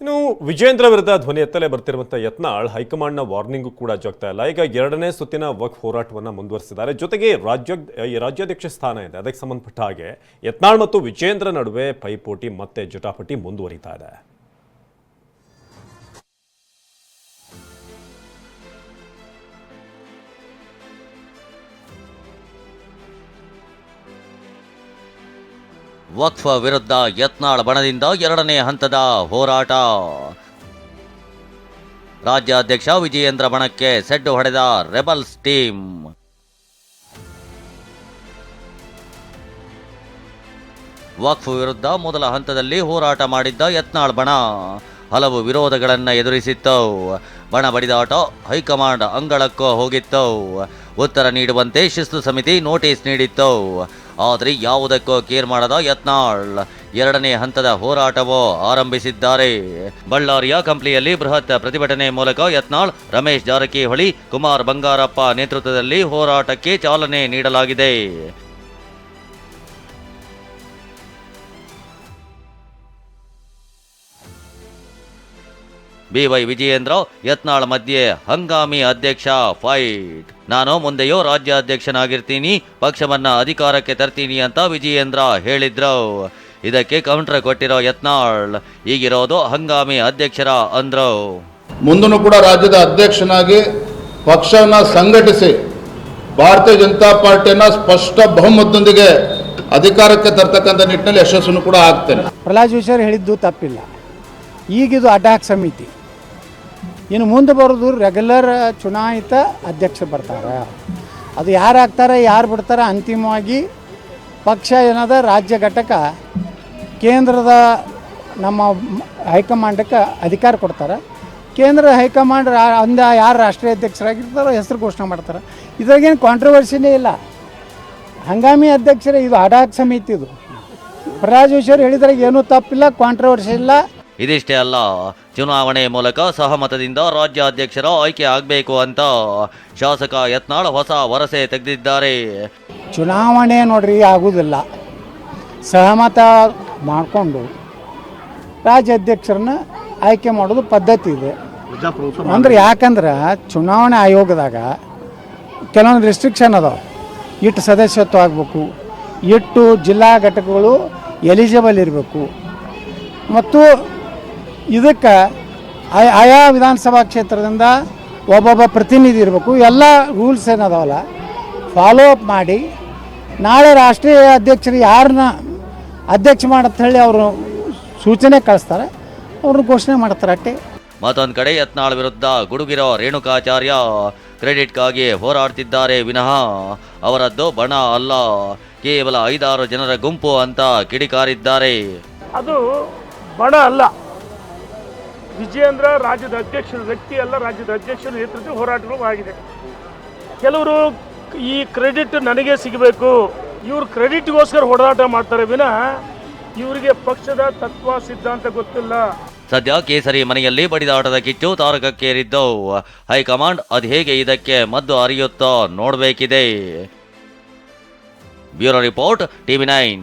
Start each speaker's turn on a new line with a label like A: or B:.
A: ಇನ್ನು ವಿಜೇಂದ್ರ ವಿರುದ್ಧ ಧ್ವನಿ ಎತ್ತಲೇ ಬರ್ತಿರುವಂಥ ಯತ್ನಾಳ್ ಹೈಕಮಾಂಡ್ನ ವಾರ್ನಿಂಗು ಕೂಡ ಜಗ್ತಾ ಇಲ್ಲ. ಈಗ ಎರಡನೇ ಸುತ್ತಿನ ವಕ್ ಹೋರಾಟವನ್ನು ಮುಂದುವರಿಸಿದ್ದಾರೆ. ಜೊತೆಗೆ ರಾಜ್ಯ ರಾಜ್ಯಾಧ್ಯಕ್ಷ ಸ್ಥಾನ ಇದೆ. ಅದಕ್ಕೆ ಸಂಬಂಧಪಟ್ಟ ಹಾಗೆ ಯತ್ನಾಳ್ ಮತ್ತು ವಿಜೇಂದ್ರ ನಡುವೆ ಪೈಪೋಟಿ ಮತ್ತೆ ಜಟಾಪಟಿ ಮುಂದುವರಿತಾ ಇದೆ.
B: ವಕ್ಫ್ ವಿರುದ್ಧ ಯತ್ನಾಳ್ ಬಣದಿಂದ ಎರಡನೇ ಹಂತದ ಹೋರಾಟ. ರಾಜ್ಯಾಧ್ಯಕ್ಷ ವಿಜಯೇಂದ್ರ ಬಣಕ್ಕೆ ಸೆಡ್ಡು ಹೊಡೆದ ರೆಬಲ್ಸ್ ಟೀಮ್. ವಕ್ಫ್ ವಿರುದ್ಧ ಮೊದಲ ಹಂತದಲ್ಲಿ ಹೋರಾಟ ಮಾಡಿದ್ದ ಯತ್ನಾಳ್ ಬಣ. ಹಲವು ವಿರೋಧಗಳನ್ನು ಎದುರಿಸಿತ್ತು. ಬಣ ಬಡಿದಾಟ ಹೈಕಮಾಂಡ್ ಅಂಗಳಕ್ಕೂ ಹೋಗಿತ್ತು. ಉತ್ತರ ನೀಡುವಂತೆ ಶಿಸ್ತು ಸಮಿತಿ ನೋಟಿಸ್ ನೀಡಿತ್ತು. ಆದರೆ ಯಾವುದಕ್ಕೂ ಕೇರ್ ಮಾಡದ ಯತ್ನಾಳ್. ಎರಡನೇ ಹಂತದ ಹೋರಾಟವೂ ಆರಂಭಿಸಿದ್ದಾರೆ. ಬಳ್ಳಾರಿಯ ಕಂಪ್ಲಿಯಲ್ಲಿ ಬೃಹತ್ ಪ್ರತಿಭಟನೆ ಮೂಲಕ ಯತ್ನಾಳ್, ರಮೇಶ್ ಜಾರಕಿಹೊಳಿ, ಕುಮಾರ್ ಬಂಗಾರಪ್ಪ ನೇತೃತ್ವದಲ್ಲಿ ಹೋರಾಟಕ್ಕೆ ಚಾಲನೆ ನೀಡಲಾಗಿದೆ. ಬಿವೈ ವಿಜಯೇಂದ್ರ, ಯತ್ನಾಳ್ ಮಧ್ಯೆ ಹಂಗಾಮಿ ಅಧ್ಯಕ್ಷ ಫೈಟ್. ನಾನು ಮುಂದೆಯೂ ರಾಜ್ಯಾಧ್ಯಕ್ಷನಾಗಿರ್ತೀನಿ ಪಕ್ಷವನ್ನು ಅಧಿಕಾರಕ್ಕೆ ತರ್ತೀನಿ ಅಂತ ವಿಜಯೇಂದ್ರ ಹೇಳಿದ್ರು. ಇದಕ್ಕೆ ಕೌಂಟರ್ ಕೊಟ್ಟಿರೋ ಯತ್ನಾಳ್ ಈಗಿರೋದು ಹಂಗಾಮಿ ಅಧ್ಯಕ್ಷರ ಅಂದ್ರು.
C: ಮುಂದೂ ಕೂಡ ರಾಜ್ಯದ ಅಧ್ಯಕ್ಷನಾಗಿ ಪಕ್ಷವನ್ನು ಸಂಘಟಿಸಿ ಭಾರತೀಯ ಜನತಾ ಪಾರ್ಟಿಯನ್ನ ಸ್ಪಷ್ಟ ಬಹುಮತದೊಂದಿಗೆ ಅಧಿಕಾರಕ್ಕೆ ತರ್ತಕ್ಕಂಥ ನಿಟ್ಟಿನಲ್ಲಿ ಯಶಸ್ಸನ್ನು ಕೂಡ ಆಗ್ತೇನೆ
D: ಪ್ರಹ್ಲಾದ್ ಜೋಶಿ ಹೇಳಿದ್ದು ತಪ್ಪಿಲ್ಲ. ಈಗಿದು ಅಡಾಕ್ ಸಮಿತಿ. ಇನ್ನು ಮುಂದೆ ಬರೋದು ರೆಗ್ಯುಲರ್ ಚುನಾಯಿತ ಅಧ್ಯಕ್ಷರು ಬರ್ತಾರೆ. ಅದು ಯಾರು ಆಗ್ತಾರೆ ಯಾರು ಬಿಡ್ತಾರೆ ಅಂತಿಮವಾಗಿ ಪಕ್ಷ ಏನದ, ರಾಜ್ಯ ಘಟಕ ಕೇಂದ್ರದ ನಮ್ಮ ಹೈಕಮಾಂಡಕ್ಕೆ ಅಧಿಕಾರ ಕೊಡ್ತಾರೆ. ಕೇಂದ್ರ ಹೈಕಮಾಂಡ್ ರಾ, ಅಂದ ಯಾರು ರಾಷ್ಟ್ರೀಯ ಅಧ್ಯಕ್ಷರಾಗಿರ್ತಾರೋ ಹೆಸರು ಘೋಷಣೆ ಮಾಡ್ತಾರೆ. ಇದ್ರಾಗೇನು ಕಾಂಟ್ರವರ್ಸಿನೇ ಇಲ್ಲ. ಹಂಗಾಮಿ ಅಧ್ಯಕ್ಷರೇ, ಇದು ಅಡಾಕ್ ಸಮಿತಿ ಇದು. ಪ್ರಾಜೇಶ್ವರ್ ಹೇಳಿದ್ರಾಗ ಏನೂ ತಪ್ಪಿಲ್ಲ ಕಾಂಟ್ರವರ್ಸಿ ಇಲ್ಲ.
B: ಇದಿಷ್ಟೇ ಅಲ್ಲ ಚುನಾವಣೆ ಮೂಲಕ ಸಹಮತದಿಂದ ರಾಜ್ಯಾಧ್ಯಕ್ಷರ ಆಯ್ಕೆ ಆಗಬೇಕು ಅಂತ ಶಾಸಕ ಯತ್ನಾಳ್ ಹೊಸ ವರಸೆ ತೆಗೆದಿದ್ದಾರೆ.
D: ಚುನಾವಣೆ ನೋಡ್ರಿ ಆಗುವುದಿಲ್ಲ ಸಹಮತ ಮಾಡಿಕೊಂಡು ರಾಜ್ಯಾಧ್ಯಕ್ಷರನ್ನ ಆಯ್ಕೆ ಮಾಡೋದು ಪದ್ಧತಿ ಇದೆ. ಅಂದ್ರೆ ಯಾಕಂದ್ರೆ ಚುನಾವಣೆ ಆಯೋಗದಾಗ ಕೆಲವೊಂದು ರೆಸ್ಟ್ರಿಕ್ಷನ್ ಅದಾವೆ. ಇಟ್ಟು ಸದಸ್ಯತ್ವ ಆಗಬೇಕು, ಇಟ್ಟು ಜಿಲ್ಲಾ ಘಟಕಗಳು ಎಲಿಜಿಬಲ್ ಇರಬೇಕು. ಮತ್ತು ಇದಕ್ಕೆ ಆಯಾ- ಆಯಾ ವಿಧಾನಸಭಾ ಕ್ಷೇತ್ರದಿಂದ ಒಬ್ಬೊಬ್ಬ ಪ್ರತಿನಿಧಿ ಇರಬೇಕು. ಎಲ್ಲ ರೂಲ್ಸ್ ಏನದಾವಲ್ಲ ಫಾಲೋ ಅಪ್ ಮಾಡಿ ನಾಳೆ ರಾಷ್ಟ್ರೀಯ ಅಧ್ಯಕ್ಷರು ಯಾರನ್ನ ಅಧ್ಯಕ್ಷ ಮಾಡತ್ತ ಹೇಳಿ ಅವರು ಸೂಚನೆ ಕಳಿಸ್ತಾರೆ ಅವ್ರನ್ನ ಘೋಷಣೆ ಮಾಡ್ತಾರೆ ಅಟ್ಟೆ.
B: ಮತ್ತೊಂದು ಕಡೆ ಯತ್ನಾಳ್ ವಿರುದ್ಧ ಗುಡುಗಿರೋ ರೇಣುಕಾಚಾರ್ಯ ಕ್ರೆಡಿಟ್ಗಾಗಿ ಹೋರಾಡ್ತಿದ್ದಾರೆ ವಿನಃ ಅವರದ್ದು ಬಣ ಅಲ್ಲ ಕೇವಲ ಐದಾರು ಜನರ ಗುಂಪು ಅಂತ ಕಿಡಿಕಾರಿದ್ದಾರೆ.
E: ಅದು ಬಣ ಅಲ್ಲ. ವಿಜಯೇಂದ್ರ ರಾಜ್ಯದ ಅಧ್ಯಕ್ಷರು, ವ್ಯಕ್ತಿ ಅಲ್ಲ, ರಾಜ್ಯದ ಅಧ್ಯಕ್ಷರ ನೇತೃತ್ವ ಹೋರಾಟಗಳು ಆಗಿದೆ. ಕೆಲವರು ಈ ಕ್ರೆಡಿಟ್ ನನಗೆ ಸಿಗಬೇಕು, ಇವರು ಕ್ರೆಡಿಟ್ಗೋಸ್ಕರ ಹೋರಾಟ ಮಾಡ್ತಾರೆ ವಿನಃ ಇವರಿಗೆ ಪಕ್ಷದ ತತ್ವ ಸಿದ್ಧಾಂತ ಗೊತ್ತಿಲ್ಲ.
B: ಸದ್ಯ ಕೇಸರಿ ಮನೆಯಲ್ಲಿ ಬಡಿದಾಟದ ಕಿಚ್ಚು ತಾರಕಕ್ಕೇರಿದ್ದವು. ಹೈಕಮಾಂಡ್ ಅದು ಹೇಗೆ ಇದಕ್ಕೆ ಮದ್ದು ಅರಿಯುತ್ತೋ ನೋಡಬೇಕಿದೆ. Bureau report, TV nine.